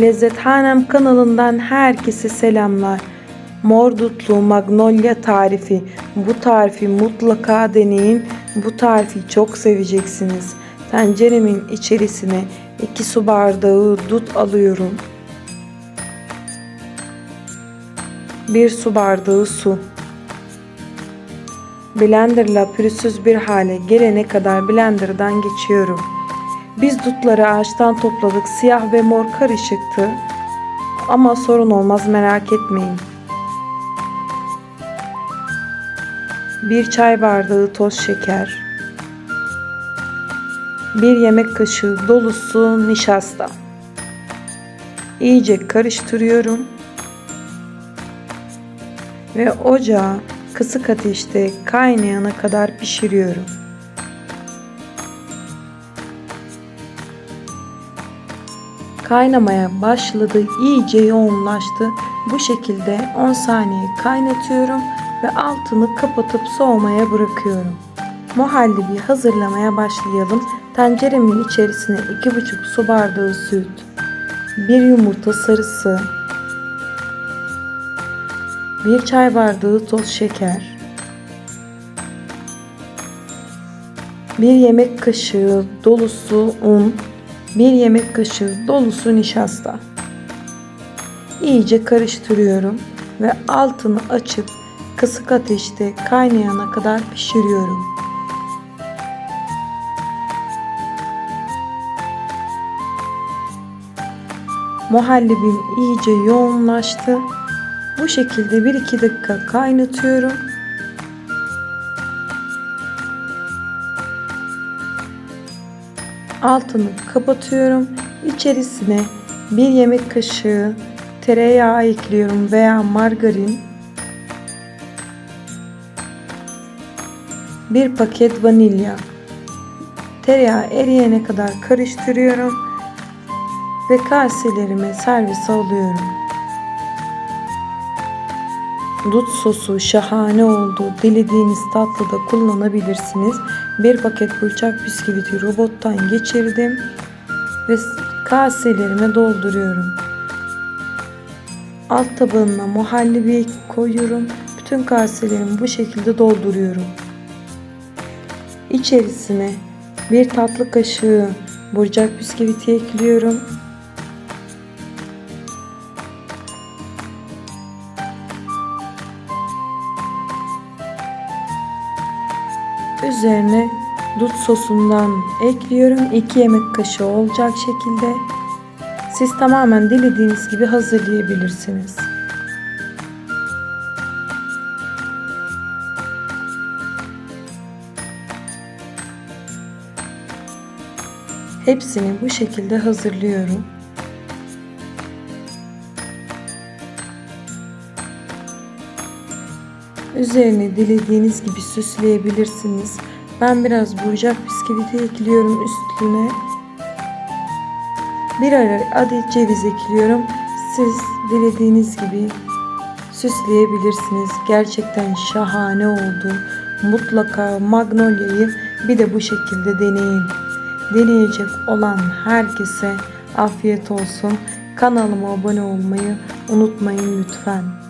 Lezzethanem kanalından herkese selamlar. Mor dutlu magnolia tarifi. Bu tarifi mutlaka deneyin. Bu tarifi çok seveceksiniz. Tenceremin içerisine 2 su bardağı dut alıyorum. 1 su bardağı su. Blenderla pürüzsüz bir hale gelene kadar blenderdan geçiyorum. Biz dutları ağaçtan topladık. Siyah ve mor karışıktı. Ama sorun olmaz merak etmeyin. Bir çay bardağı toz şeker. Bir yemek kaşığı dolusu nişasta. İyice karıştırıyorum. Ve ocağı kısık ateşte kaynayana kadar pişiriyorum. Kaynamaya başladı, iyice yoğunlaştı. Bu şekilde 10 saniye kaynatıyorum ve altını kapatıp soğumaya bırakıyorum. Muhallebi hazırlamaya başlayalım. Tenceremin içerisine 2,5 su bardağı süt, 1 yumurta sarısı, 1 çay bardağı toz şeker, 1 yemek kaşığı dolusu un, 1 yemek kaşığı dolusu nişasta. İyice karıştırıyorum ve altını açıp kısık ateşte kaynayana kadar pişiriyorum. Muhallebim iyice yoğunlaştı. Bu şekilde 1-2 dakika kaynatıyorum. Altını kapatıyorum. İçerisine bir yemek kaşığı tereyağı ekliyorum veya margarin. Bir paket vanilya. Tereyağı eriyene kadar karıştırıyorum ve kaselerime servis alıyorum. Dut sosu şahane oldu. Dilediğiniz tatlıda kullanabilirsiniz. Bir paket burçak bisküviti robottan geçirdim ve kaselerime dolduruyorum. Alt tabanına muhallebi koyuyorum. Bütün kaselerimi bu şekilde dolduruyorum. İçerisine bir tatlı kaşığı burcak bisküviti ekliyorum. Üzerine dut sosundan ekliyorum. 2 yemek kaşığı olacak şekilde. Siz tamamen dilediğiniz gibi hazırlayabilirsiniz. Hepsini bu şekilde hazırlıyorum. Üzerine dilediğiniz gibi süsleyebilirsiniz. Ben biraz burcak bisküviti ekliyorum üstüne. Bir adet ceviz ekliyorum. Siz dilediğiniz gibi süsleyebilirsiniz. Gerçekten şahane oldu. Mutlaka magnolia'yı bir de bu şekilde deneyin. Deneyecek olan herkese afiyet olsun. Kanalıma abone olmayı unutmayın lütfen.